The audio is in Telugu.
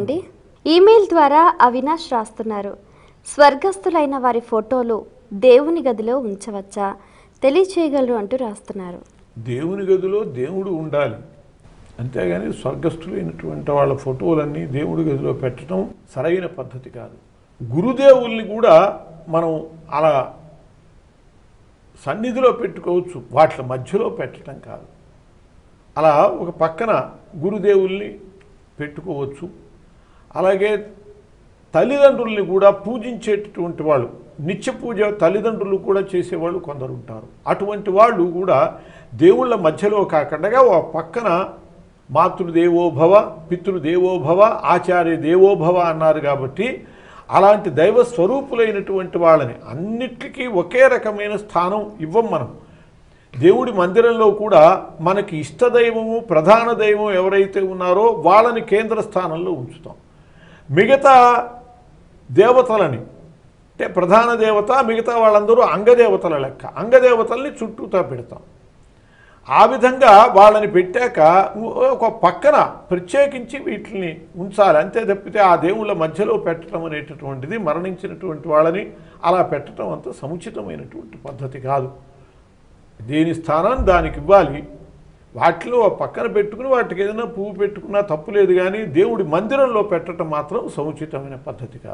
అండి. ఈమెయిల్ ద్వారా అవినాష్ రాస్తున్నారు. స్వర్గస్థులైన వారి ఫోటోలు దేవుని గదిలో ఉంచవచ్చా? తెలియచేయగలరు అంటూ రాస్తున్నారు. దేవుని గదిలో దేవుడు ఉండాలి. అంతేగాని స్వర్గస్థులైనటువంటి వాళ్ళ ఫోటోలన్నీ దేవుడి గదిలో పెట్టడం సరైన పద్ధతి కాదు. గురుదేవుల్ని కూడా మనం అలా సన్నిధిలో పెట్టుకోవచ్చు. వాటి మధ్యలో పెట్టడం కాదు. అలా ఒక పక్కన గురుదేవుల్ని పెట్టుకోవచ్చు. అలాగే తల్లిదండ్రుల్ని కూడా పూజించేటటువంటి వాళ్ళు నిత్య పూజ తల్లిదండ్రులు కూడా చేసేవాళ్ళు కొందరు ఉంటారు. అటువంటి వాళ్ళు కూడా దేవుళ్ళ మధ్యలో కాకుండా ఒక పక్కన మాతృదేవోభవ పితృదేవోభవ ఆచార్య దేవోభవ అన్నారు కాబట్టి అలాంటి దైవ స్వరూపులైనటువంటి వాళ్ళని అన్నిటికీ ఒకే రకమైన స్థానం ఇవ్వం మనం. దేవుడి మందిరంలో కూడా మనకి ఇష్టదైవము ప్రధాన దైవం ఎవరైతే ఉన్నారో వాళ్ళని కేంద్ర స్థానంలో ఉంచుతాం. మిగతా దేవతలని అంటే ప్రధాన దేవత మిగతా వాళ్ళందరూ అంగదేవతల లెక్క. అంగదేవతల్ని చుట్టూతా పెడతాం. ఆ విధంగా వాళ్ళని పెట్టాక ఒక పక్కన ప్రత్యేకించి వీటిని ఉంచాలి. అంతే తప్పితే ఆ దేవుళ్ళ మధ్యలో పెట్టడం అనేటటువంటిది మరణించినటువంటి వాళ్ళని అలా పెట్టడం అంత సముచితమైనటువంటి పద్ధతి కాదు. దేని స్థానాన్ని దానికి ఇవ్వాలి? వాటిలో పక్కన పెట్టుకుని వాటికి ఏదైనా పువ్వు పెట్టుకున్నా తప్పు లేదు కానీ దేవుడి మందిరంలో పెట్టడం మాత్రం సముచితమైన పద్ధతి కాదు.